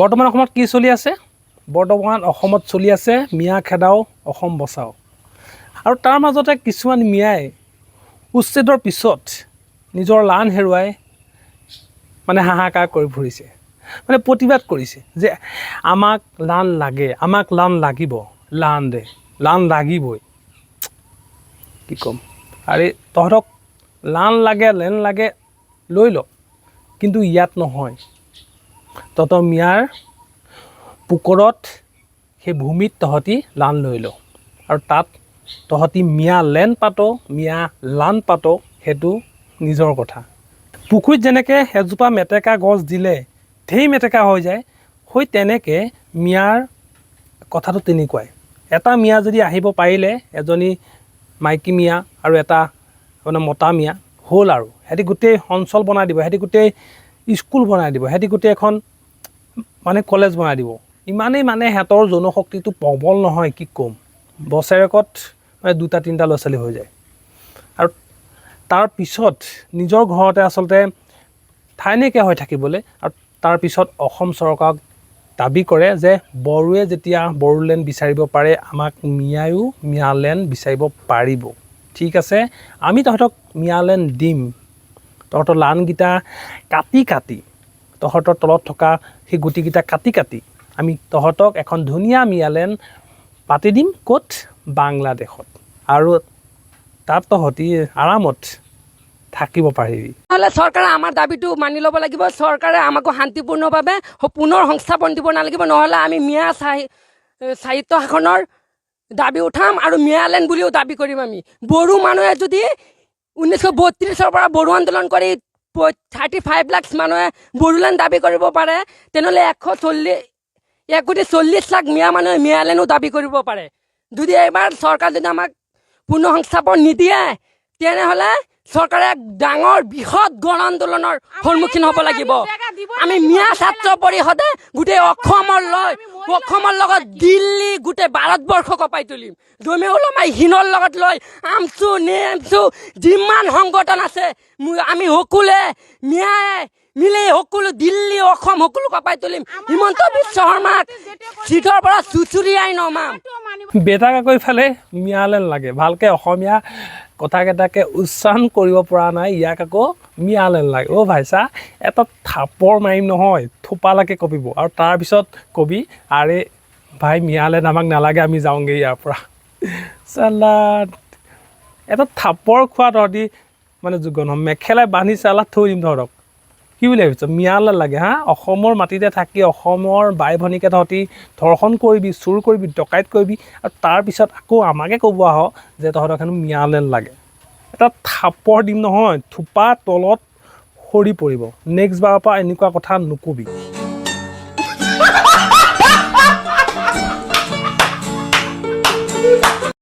বৰ্তমান অসমত কি চলি আছে? বৰ্তমান অসমত চলি আছে মিয়া খেদাও, অসম বচাও। আৰু তাৰ মাজতে কিছুমান মিয়াই উচ্ছেদৰ পিছত নিজৰ লান হেৰুৱাই মানে হাহাকাৰ কৰি ফুৰিছে। মানে প্ৰতিবাদ কৰিছে যে আমাক লান লাগে, আমাক লান লাগিব, লান দে, লান লাগিবই। কি ক'ম? আৰে তহঁতক লান লাগে, লেন লাগে লৈ ল, কিন্তু ইয়াত নহয়। তহঁতৰ মিয়াৰ পুকুৰত সেই ভূমিত তহঁতি লান লৈ ল। আৰু তাত তহঁতি মিয়া লেন পাত মিয়া লান পাত সেইটো নিজৰ কথা। পুখুৰীত যেনেকৈ এজোপা মেটেকা গছ দিলে ঢেৰ মেটেকা হৈ যায় সেই তেনেকৈ মিয়াৰ কথাটো তেনেকুৱাই। এটা মিয়া যদি আহিব পাৰিলে এজনী মাইকী মিয়া আৰু এটা মানে মতা মিয়া হ'ল আৰু। সিহঁতি গোটেই অঞ্চল বনাই দিব সিহঁতি গোটেই স্কুল বনাই দিব। সিহঁতি গোটেই এখন মানে কলেজ বনাই দিব। ইমানেই মানে সিহঁতৰ জনশক্তিটো প্ৰবল নহয়, কি ক'ম। বছৰেকত মানে দুটা, তিনিটা ল'ৰা ছোৱালী হৈ যায়। আৰু তাৰ পিছত নিজৰ ঘৰতে আচলতে ঠাই নাইকিয়া হৈ থাকিবলৈ আৰু তাৰপিছত অসম চৰকাৰক দাবি কৰে যে বড়োৱে যেতিয়া বড়োলেণ্ড বিচাৰিব পাৰে, আমাক মিয়ায়ো মিয়ালেণ্ড বিচাৰিব পাৰিব। ঠিক আছে, আমি তহঁতক মিয়ালেণ্ড দিম। তহঁতৰ লানকেইটা কাটি কাটি, তহঁতৰ তলত থকা সেই গুটিকেইটা কাটি কাটি আমি তহঁতক এখন ধুনীয়া মিয়ালেণ্ড পাতি দিম ক'ত? বাংলাদেশত। আৰু তাত তহঁতি আৰামত থাকিব পাৰিবি। নহ'লে চৰকাৰে আমাৰ দাবীটো মানি ল'ব লাগিব। চৰকাৰে আমাকো শান্তিপূৰ্ণভাৱে পুনৰ সংস্থাপন দিব নালাগিব। নহ'লে আমি মিয়া চাহি সাহিত্য শাসনৰ দাবি উঠাম আৰু মিয়ালেণ্ড বুলিও দাবি কৰিম আমি। বড়ো মানুহে যদি ঊনৈছশ বত্ৰিছৰ পৰা বড়ো আন্দোলন কৰি থাৰ্টি ফাইভ লাখ মানুহে বড়োলেণ্ড দাবি কৰিব পাৰে তেনেহ'লে এশ চল্লিছ এক কোটি চল্লিছ লাখ মিয়া মানুহে মিয়ালেণ্ডো দাবি কৰিব পাৰে। যদি এইবাৰ চৰকাৰ যদি আমাক পুনৰ সংস্থাপন নিদিয়ে তেনেহ'লে চৰকাৰে এক ডাঙৰ বৃহৎ গণ আন্দোলনৰ সন্মুখীন হ'ব লাগিব। আমি মিয়া ছাত্ৰ পৰিষদে গোটেই অসমৰ লৈ অসমৰ লগত দিল্লী গোটেই ভাৰতবৰ্ষ কপাই তুলিম। জমে ওলমাই হীনৰ লগত লৈ আমচু নেমচু যিমান সংগঠন আছে আমি সকলোৱে মিয়াই মিলি সকলো দিল্লী অসম সকলো কপাই তুলিম। হিমন্ত বিশ্ব শৰ্মাক চিটৰ পৰা চুচুৰিয়াই নমাম বেটাক আকৌ ইফালে মিয়ালেন লাগে। ভালকৈ অসমীয়া কথাকেইটাকে উচ্চাৰণ কৰিব পৰা নাই। ইয়াক আকৌ মিয়ালেন লাগে অ' ভাই চা এটা থাপৰ মাৰিম নহয় থোপালাকে কপিব। আৰু তাৰপিছত কবি আৰে ভাই মিয়ালেন আমাক নালাগে আমি যাওঁগৈ ইয়াৰ পৰা। চালা এটা থাপৰ খোৱা তহঁতি মানে যোগ্য নহয় মেখেলাই বান্ধি চালাত থৈ দিম তহঁতক কি বুলি ভাবিছ? মিয়ালে লাগে হা? অসমৰ মাটিতে থাকি অসমৰ বাই ভনীকে তহঁতি ধৰ্ষণ কৰিবি চুৰ কৰিবি ডকাইত কৰিবি আৰু তাৰপিছত আকৌ আমাকে ক'ব আহ যে তহঁতক হেনো মিয়ালেন লাগে। এটা থাপৰ দিম নহয় থোপা তলত সৰি পৰিব। নেক্সট বাৰৰ পৰা এনেকুৱা কথা নকবি।